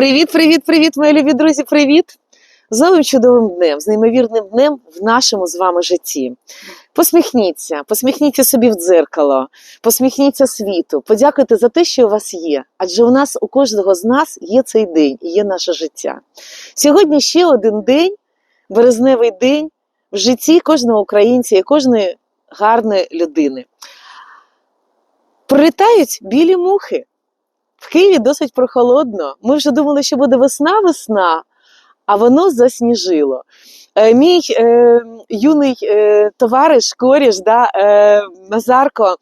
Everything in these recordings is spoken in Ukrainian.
Привіт, привіт, привіт, мої любі друзі, привіт! З новим чудовим днем, з неймовірним днем в нашому з вами житті. Посміхніться, посміхніться собі в дзеркало, посміхніться світу, подякуйте за те, що у вас є. Адже у нас, у кожного з нас є цей день і є наше життя. Сьогодні ще один день, березневий день в житті кожного українця і кожної гарної людини. Прилітають білі мухи. В Києві досить прохолодно. Ми вже думали, що буде весна-весна, а воно засніжило. Е, мій е, юний е, товариш, коріш, да, е, Назарко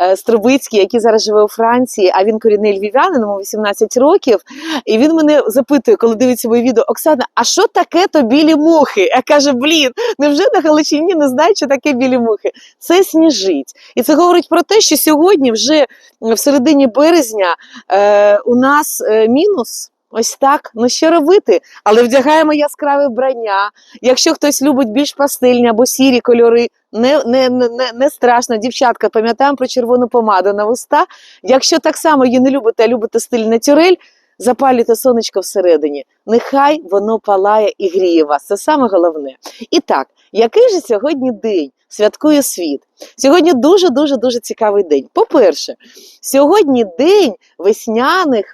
е, Струбицький, який зараз живе у Франції, а він корінний львів'янин, йому 18 років. І він мене запитує, коли дивиться моє відео: Оксана, а що таке то білі мухи? Я кажу, блін, невже на Галичині не знають, що таке білі мухи? Це сніжить. І це говорить про те, що сьогодні, вже в середині березня, е, у нас е, мінус. Ось так, ну що робити? Але вдягаємо яскраве вбрання. Якщо хтось любить більш пастильні або сірі кольори, не, не, не, не страшно, дівчатка, пам'ятаємо про червону помаду на вуста. Якщо так само її не любите, а любите стиль натюрель, запалюйте сонечко всередині. Нехай воно палає і гріє вас. Це саме головне. І так, який же сьогодні день? Святкує світ. Сьогодні дуже дуже дуже цікавий день. По-перше, сьогодні день весняних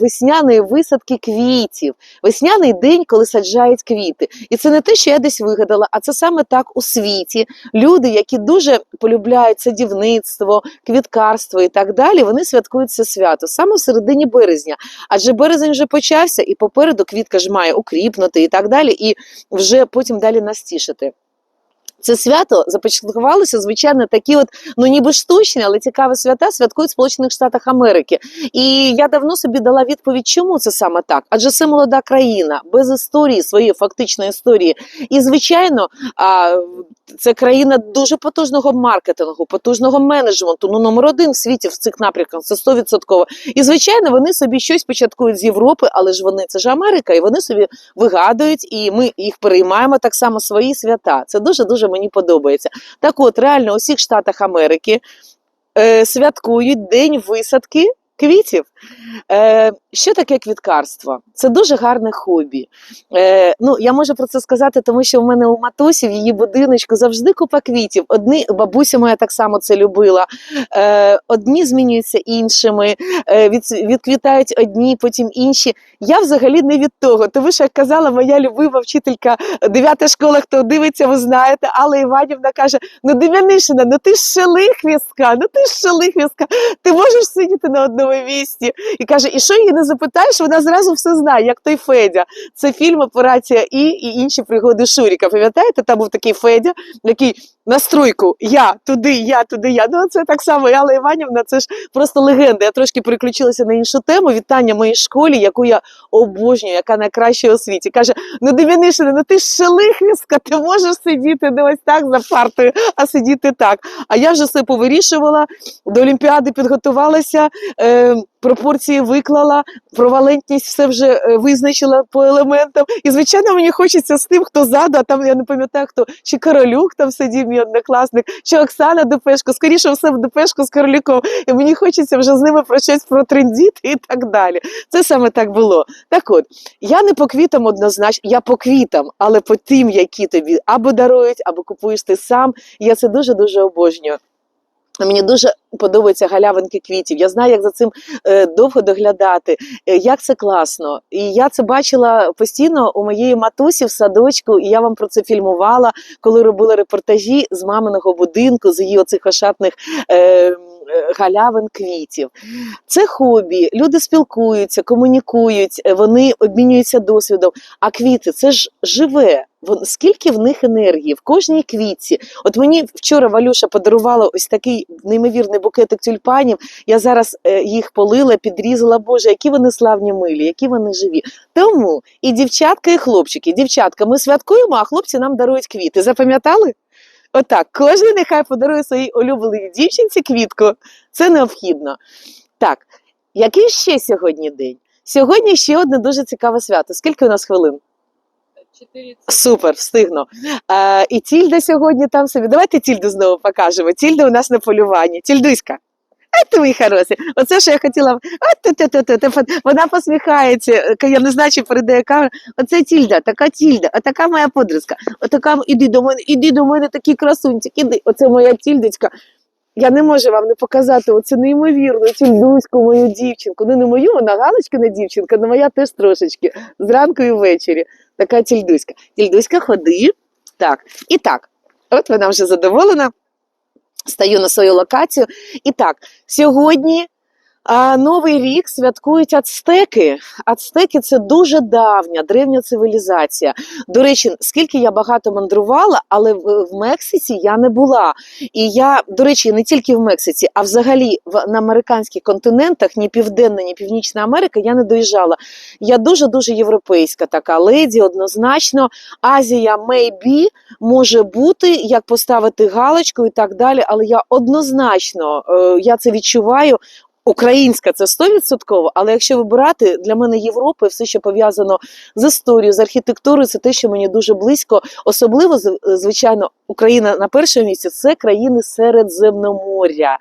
весняної висадки квітів. Весняний день, коли саджають квіти. І це не те, що я десь вигадала, а це саме так у світі. Люди, які дуже полюбляють садівництво, квіткарство і так далі, вони святкують це свято саме в середині березня. Адже березень вже почався, і попереду квітка ж має укріпнути і так далі, і вже потім далі настішити. Це свято започаткувалося, звичайно, такі от, ну ніби штучні, але цікаві свята святкують в Сполучених Штатах Америки. І я давно собі дала відповідь, чому це саме так? Адже це молода країна, без історії, своєї фактичної історії. І, звичайно, а, це країна дуже потужного маркетингу, потужного менеджменту. Ну, номер один в світі в цих напрямках це 100%. І, звичайно, вони собі щось початкують з Європи, але ж вони це ж Америка, і вони собі вигадують, і ми їх переймаємо так само свої свята. Це дуже дуже мені подобається. Так от, реально, у всіх штатах Америки е, святкують день висадки квітів. Е, що таке квіткарство? Це дуже гарне хобі. Е, ну, я можу про це сказати, тому що в мене у матусі в її будиночку завжди купа квітів. Одні бабуся моя так само це любила. Е, одні змінюються іншими, е, від, відквітають одні, потім інші. Я взагалі не від того. Тому що, як казала моя любима вчителька дев'ята школа, хто дивиться, ви знаєте, Алла Іванівна каже: ну Дем'янишина, ну ти ж шелихвістка, ну ти ж шелихвістка, ти можеш сидіти на одному місці. І каже, і що її не запитаєш, вона зразу все знає, як той Федя. Це фільм Операція І і інші пригоди Шуріка. Пам'ятаєте, там був такий Федя, який на стройку я туди, я туди, я. Ну це так само. Алла Іванівна, це ж просто легенда. Я трошки переключилася на іншу тему. Вітання моїй школі, яку я обожнюю, яка найкраща у світі. Каже: ну Дем'янишина, ну ти ж шелихвістка, ти можеш сидіти не ось так за партою, а сидіти так. А я вже все повирішувала, до Олімпіади підготувалася. Е, Пропорції виклала, провалентність все вже е, визначила по елементам. І, звичайно, мені хочеться з тим, хто ззаду, а там я не пам'ятаю, хто чи Королюк там сидів, мій однокласник, що Оксана Депешко, скоріше все в Депешко з Королюком. І мені хочеться вже з ними про щось протрендіти і так далі. Це саме так було. Так от, я не по квітам однозначно, я по квітам, але по тим, які тобі або дарують, або купуєш ти сам. Я це дуже-дуже обожнюю. Мені дуже подобаються галявинки квітів. Я знаю, як за цим е, довго доглядати, е, як це класно. І я це бачила постійно у моєї матусі в садочку, і я вам про це фільмувала, коли робила репортажі з маминого будинку, з її оцих ошатних. Е, е, Галявин квітів. Це хобі, люди спілкуються, комунікують, вони обмінюються досвідом. А квіти це ж живе. Скільки в них енергії в кожній квітці. От мені вчора Валюша подарувала ось такий неймовірний букетик тюльпанів. Я зараз е, їх полила, підрізала. Боже, які вони славні милі, які вони живі. Тому і дівчатка, і хлопчики. Дівчатка, ми святкуємо, а хлопці нам дарують квіти. Запам'ятали? Отак, кожен нехай подарує своїй улюбленій дівчинці квітку. Це необхідно. Так, який ще сьогодні день? Сьогодні ще одне дуже цікаве свято. Скільки у нас хвилин? 4 Супер, встигну. Е, і Тільда сьогодні там собі. Давайте Тільду знову покажемо. Тільда у нас на полюванні. Тільдуська. Ти мій хороший. Оце що я хотіла. Вона посміхається. Я не знаю, чи передає камеру. Оце тільда, така тільда, отака моя подружка. Отака, іди до мене, іди до мене, такий красунчик, іди. Оце моя тільдочка. Я не можу вам не показати оцю неймовірну тільдуську мою дівчинку. Ну не мою, вона галочкина дівчинка, але моя теж трошечки. Зранку і ввечері. Така тільдуська. Тільдуська ходи. Так, і так. От вона вже задоволена. Стаю на свою локацію. І так, сьогодні Новий рік святкують ацтеки. Ацтеки це дуже давня, древня цивілізація. До речі, скільки я багато мандрувала, але в, Мексиці я не була. І я, до речі, не тільки в Мексиці, а взагалі в, на американських континентах, ні Південна, ні Північна Америка, я не доїжджала. Я дуже-дуже європейська така леді, однозначно. Азія, maybe, може бути, як поставити галочку і так далі. Але я однозначно е, я це відчуваю. Українська це 100%, але якщо вибирати, для мене Європа і все, що пов'язано з історією, з архітектурою, це те, що мені дуже близько. Особливо, звичайно, Україна на першому місці це країни Середземноморя.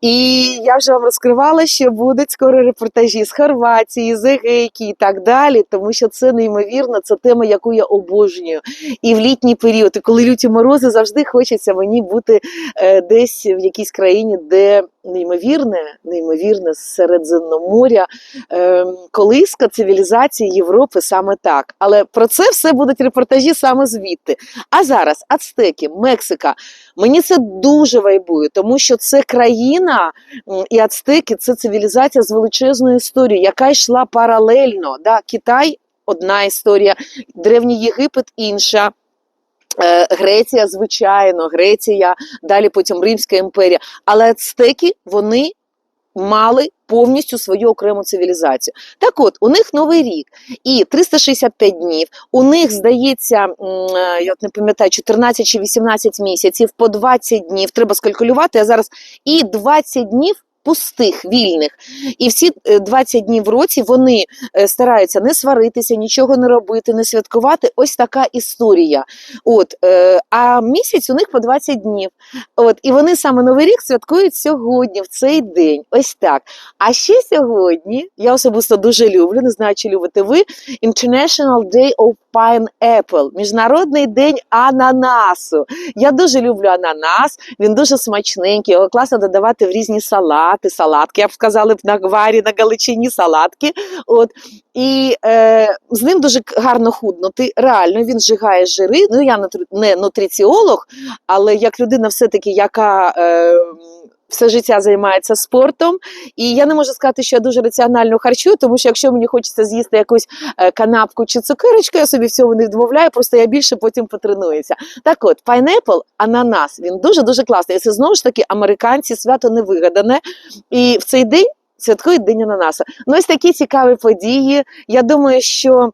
І я вже вам розкривала, що будуть скоро репортажі з Хорватії, з Егейки і так далі, тому що це неймовірно, це тема, яку я обожнюю. І в літній період, і коли люті морози, завжди хочеться мені бути е, десь в якійсь країні, де неймовірне, неймовірне Середземноморя, е, колиска цивілізації Європи саме так. Але про це все будуть репортажі саме звідти. А зараз Ацтеки, Мексика. Мені це дуже вайбує, тому що це країна і Ацтеки це цивілізація з величезною історією, яка йшла паралельно. Да? Китай одна історія, Древній Єгипет інша. Е, Греція, звичайно, Греція, далі потім Римська імперія. Але ацтеки вони мали повністю свою окрему цивілізацію. Так от, у них новий рік і 365 днів. У них здається, е, я не пам'ятаю, 14 чи 18 місяців, по 20 днів. Треба скалькулювати. А зараз і 20 днів. Пустих, вільних, і всі е, 20 днів в році вони е, стараються не сваритися, нічого не робити, не святкувати. Ось така історія. От, е, а місяць у них по 20 днів. От, і вони саме Новий рік святкують сьогодні, в цей день. Ось так. А ще сьогодні я особисто дуже люблю, не знаю, чи любите ви International Day of Pineapple, Міжнародний день ананасу. Я дуже люблю ананас, він дуже смачненький, його класно додавати в різні салати, салатки, я б сказала б на гварі, на галичині салатки. От. І е, з ним дуже гарно худнути. Реально він зжигає жири. Ну я не нутриціолог, але як людина, все-таки, яка е, все життя займається спортом, і я не можу сказати, що я дуже раціонально харчую, тому що якщо мені хочеться з'їсти якусь е, канапку чи цукерочку, я собі в цьому не відмовляю, просто я більше потім потренуюся. Так от, pineapple, ананас, він дуже дуже класний. І це знову ж таки американці свято не вигадане. І в цей день. Святкують День ананаса. Ну, ось такі цікаві події. Я думаю, що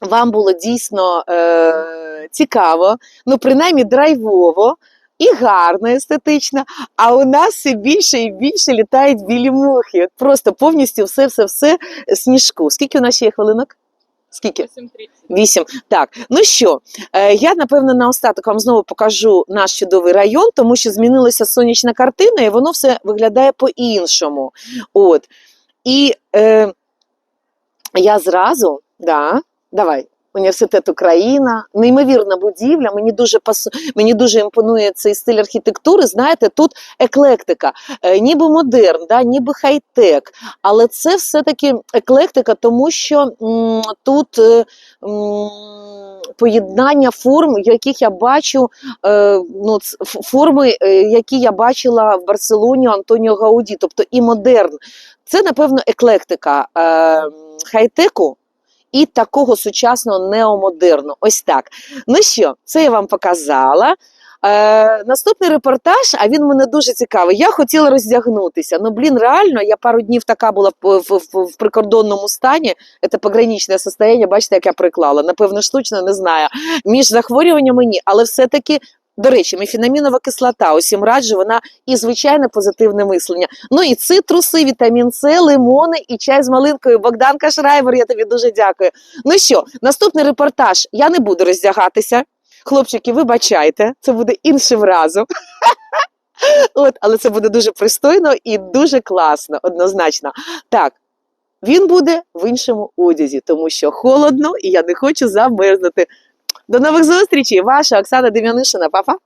вам було дійсно е, цікаво, ну принаймні драйвово і гарно, естетично. А у нас все більше і більше літають білі мухи. От Просто повністю все, все, все сніжку. Скільки у нас ще є хвилинок? Скільки? 8.30. Вісім. Так, ну що, е, я напевно наостаток вам знову покажу наш чудовий район, тому що змінилася сонячна картина, і воно все виглядає по-іншому. От. І е, я зразу, да, давай. Університет Україна, неймовірна будівля. Мені дуже пасу... мені дуже імпонує цей стиль архітектури. Знаєте, тут еклектика, е, ніби модерн, да, ніби хай-тек, але це все-таки еклектика, тому що м, тут е, м, поєднання форм, яких я бачу, е, ну, форми, е, які я бачила в Барселоні Антоніо Гауді, тобто і модерн. Це, напевно, еклектика е, хай-теку. І такого сучасного неомодерну. Ось так. Ну що, це я вам показала. Е, наступний репортаж, а він мене дуже цікавий. Я хотіла роздягнутися. Ну, блін, реально, я пару днів така була в, в, в, прикордонному стані. Це пограничне состояние, бачите, як я приклала. Напевно, штучно не знаю. Між захворюваннями ні, але все-таки. До речі, мефінамінова кислота, усім раджу, вона і звичайне позитивне мислення. Ну і цитруси, вітамін С, лимони і чай з малинкою. Богданка Шрайбер, я тобі дуже дякую. Ну що, наступний репортаж. Я не буду роздягатися. Хлопчики, вибачайте, це буде іншим разом. От, але це буде дуже пристойно і дуже класно, однозначно. Так, він буде в іншому одязі, тому що холодно і я не хочу замерзнути. До нових зустрічей! Ваша Оксана Дем'янишина, папа.